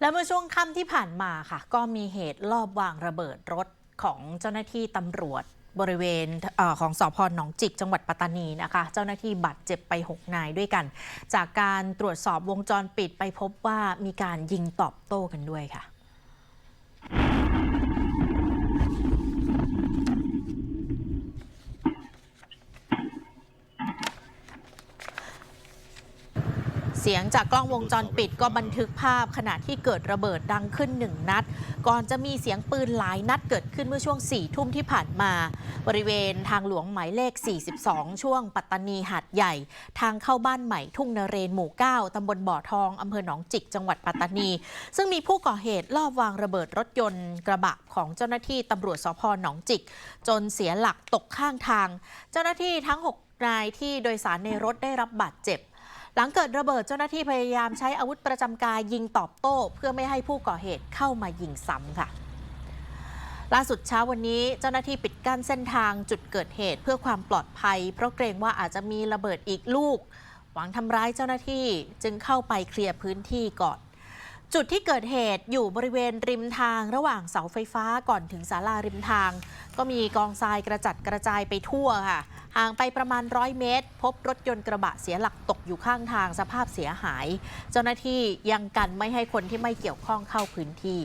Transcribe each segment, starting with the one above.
และเมื่อช่วงค่ำที่ผ่านมาค่ะ ก็มีเหตุลอบวางระเบิดรถของเจ้าหน้าที่ตำรวจบริเวณอของสพหนองจิก จังหวัดปัตตานีนะคะ เจ้าหน้าที่บาดเจ็บไป 6 นายด้วยกัน จากการตรวจสอบวงจรปิดไปพบว่ามีการยิงตอบโต้กันด้วยค่ะ สียงจากกล้องวงจรปิดก็บันทึกภาพขณะที่เกิดระเบิดดังขึ้นหนึ่งนัด ก่อนจะมีเสียงปืนหลายนัดเกิดขึ้นเมื่อช่วง4ี่ทุ่มที่ผ่านมา บริเวณทางหลวงหมายเลข 42 ช่วงปัตตานีหาดใหญ่ ทางเข้าบ้านใหม่ทุ่งนเรนหมู่ 9ตำบลบ่อทองอำเภอหนองจิกจังหวัดปัตตานี ซึ่งมีผู้ก่อเหตุลอบวางระเบิดรถยนต์กระบะของเจ้าหน้าที่ตำรวจสพหนองจิก จนเสียหลักตกข้างทาง เจ้าหน้าที่ทั้ง 6นายที่โดยสารในรถได้รับบาดเจ็บ หลังเกิดระเบิดเจ้าหน้าที่พยายามใช้อาวุธประจำกายยิงตอบโต้ เพื่อไม่ให้ผู้ก่อเหตุเข้ามายิงซ้ำค่ะ ล่าสุดเช้าวันนี้เจ้าหน้าที่ปิดกั้นเส้นทางจุดเกิดเหตุเพื่อความปลอดภัย เพราะเกรงว่าอาจจะมีระเบิดอีกลูก หวังทำร้ายเจ้าหน้าที่จึงเข้าไปเคลียร์พื้นที่ก่อน จุดที่เกิดเหตุอยู่บริเวณริมทางระหว่างเสาไฟฟ้าก่อนถึงศาลาริมทาง ก็มีกองทรายกระจัดกระจายไปทั่วค่ะ ห่างไปประมาณร้อยเมตร พบรถยนต์กระบะเสียหลักตกอยู่ข้างทางสภาพเสียหาย เจ้าหน้าที่ยังกันไม่ให้คนที่ไม่เกี่ยวข้องเข้าพื้นที่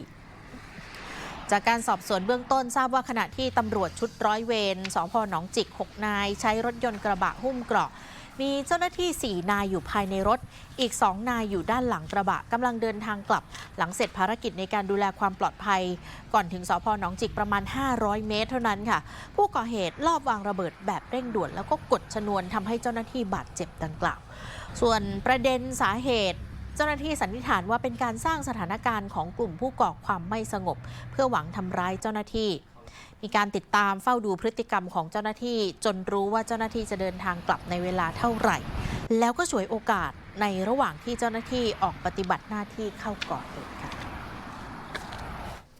จากการสอบสวนเบื้องต้นทราบว่าขณะที่ตำรวจชุดร้อยเวรสพหนองจิก 6 นาย ใช้รถยนต์กระบะหุ้มเกราะ มีเจ้าหน้าที่ 4 นายอยู่ภายในรถ อีก 2 นายอยู่ด้านหลังกระบะกำลังเดินทางกลับ หลังเสร็จภารกิจในการดูแลความปลอดภัย ก่อนถึงสพหนองจิกประมาณ 500 เมตรเท่านั้นค่ะ ผู้ก่อเหตุลอบวางระเบิดแบบเร่งด่วน แล้วก็กดชนวนทำให้เจ้าหน้าที่บาดเจ็บดังกล่าว ส่วนประเด็นสาเหตุเจ้าหน้าที่สันนิษฐานว่าเป็นการสร้างสถานการณ์ของกลุ่มผู้ก่อความไม่สงบ เพื่อหวังทำร้ายเจ้าหน้าที่ มีการติดตามเฝ้าดูพฤติกรรมของเจ้าหน้าที่ จนรู้ว่าเจ้าหน้าที่จะเดินทางกลับในเวลาเท่าไหร่ แล้วก็ฉวยโอกาสในระหว่างที่เจ้าหน้าที่ออกปฏิบัติหน้าที่เข้าก่อเหตุค่ะ